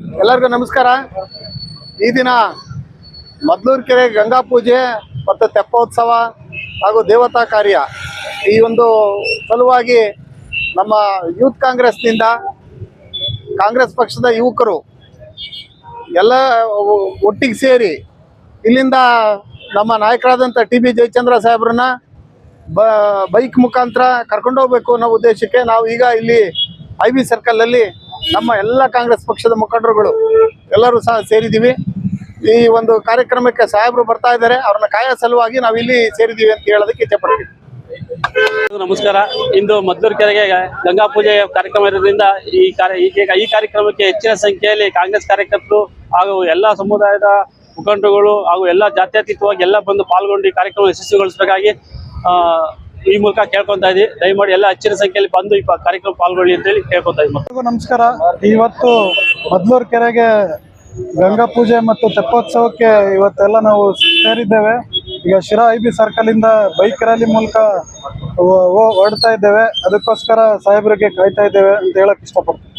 ಎಲ್ಲರಿಗೂ ನಮಸ್ಕಾರ. ಈ ದಿನ ಮದ್ಲೂರು ಕೆರೆ ಗಂಗಾ ಪೂಜೆ ಮತ್ತು ತೆಪ್ಪೋತ್ಸವ ಹಾಗೂ ದೇವತಾ ಕಾರ್ಯ ಈ ಒಂದು ಸಲುವಾಗಿ ನಮ್ಮ ಯೂತ್ ಕಾಂಗ್ರೆಸ್ನಿಂದ ಕಾಂಗ್ರೆಸ್ ಪಕ್ಷದ ಯುವಕರು ಎಲ್ಲ ಒಟ್ಟಿಗೆ ಸೇರಿ ಇಲ್ಲಿಂದ ನಮ್ಮ ನಾಯಕರಾದಂಥ ಟಿ ಬಿ ಜಯಚಂದ್ರ ಸಾಹೇಬ್ರನ್ನ ಬ ಬೈಕ್ ಮುಖಾಂತರ ಕರ್ಕೊಂಡೋಗ್ಬೇಕು ಅನ್ನೋ ಉದ್ದೇಶಕ್ಕೆ ನಾವು ಈಗ ಇಲ್ಲಿ ಐ ಬಿ ಸರ್ಕಲಲ್ಲಿ ನಮ್ಮ ಎಲ್ಲ ಕಾಂಗ್ರೆಸ್ ಪಕ್ಷದ ಮುಖಂಡರುಗಳು ಎಲ್ಲರೂ ಸಹ ಸೇರಿದ್ದೀವಿ. ಈ ಒಂದು ಕಾರ್ಯಕ್ರಮಕ್ಕೆ ಸಾಹೇಬರು ಬರ್ತಾ ಇದ್ದಾರೆ. ಅವ್ರನ್ನ ಕಾಯ ಸಲುವಾಗಿ ನಾವು ಇಲ್ಲಿ ಸೇರಿದ್ದೀವಿ ಅಂತ ಹೇಳೋದಕ್ಕೆ ಇಚ್ಛೆಪಡ್ತೀವಿ ನಮಸ್ಕಾರ. ಇಂದು ಮದ್ದೂರು ಕೆರೆಗೆ ಗಂಗಾ ಪೂಜೆ ಕಾರ್ಯಕ್ರಮ ಇರೋದ್ರಿಂದ ಈ ಕಾರ್ಯ ಈ- ಕಾರ್ಯಕ್ರಮಕ್ಕೆ ಹೆಚ್ಚಿನ ಸಂಖ್ಯೆಯಲ್ಲಿ ಕಾಂಗ್ರೆಸ್ ಕಾರ್ಯಕರ್ತರು ಹಾಗೂ ಎಲ್ಲ ಸಮುದಾಯದ ಮುಖಂಡರುಗಳು ಹಾಗೂ ಎಲ್ಲ ಜಾತ್ಯತೀತವಾಗಿ ಎಲ್ಲ ಬಂದು ಪಾಲ್ಗೊಂಡು ಕಾರ್ಯಕ್ರಮ ಯಶಸ್ವಿಗೊಳಿಸಬೇಕಾಗಿ ಈ ಮೂಲಕ ಕೇಳ್ಕೊಂತಾ ಇದ್ದೀವಿ. ದಯಮಾಡಿ ಎಲ್ಲ ಹೆಚ್ಚಿನ ಸಂಖ್ಯೆಯಲ್ಲಿ ಬಂದು ಈ ಕಾರ್ಯಕ್ರಮ ಪಾಲ್ಗೊಳ್ಳಿ ಅಂತೇಳಿ ಕೇಳ್ಕೊಂತಾ ಇದ್ದೀವಿ. ಎಲ್ರಿಗೂ ನಮಸ್ಕಾರ. ಇವತ್ತು ಮದ್ಲೂರ್ ಕೆರೆಗೆ ಗಂಗಾ ಪೂಜೆ ಮತ್ತು ತೆಪ್ಪೋತ್ಸವಕ್ಕೆ ಇವತ್ತೆಲ್ಲ ನಾವು ಸೇರಿದ್ದೇವೆ. ಈಗ ಶಿರಾ ಐ ಬಿ ಸರ್ಕಲ್ ಇಂದ ಬೈಕ್ ರ್ಯಾಲಿ ಮೂಲಕ ಓಡ್ತಾ ಇದ್ದೇವೆ. ಅದಕ್ಕೋಸ್ಕರ ಸಾಹೇಬರಿಗೆ ಕಾಯ್ತಾ ಇದ್ದೇವೆ ಅಂತ ಹೇಳಕ್ ಇಷ್ಟಪಡ್ತೀನಿ.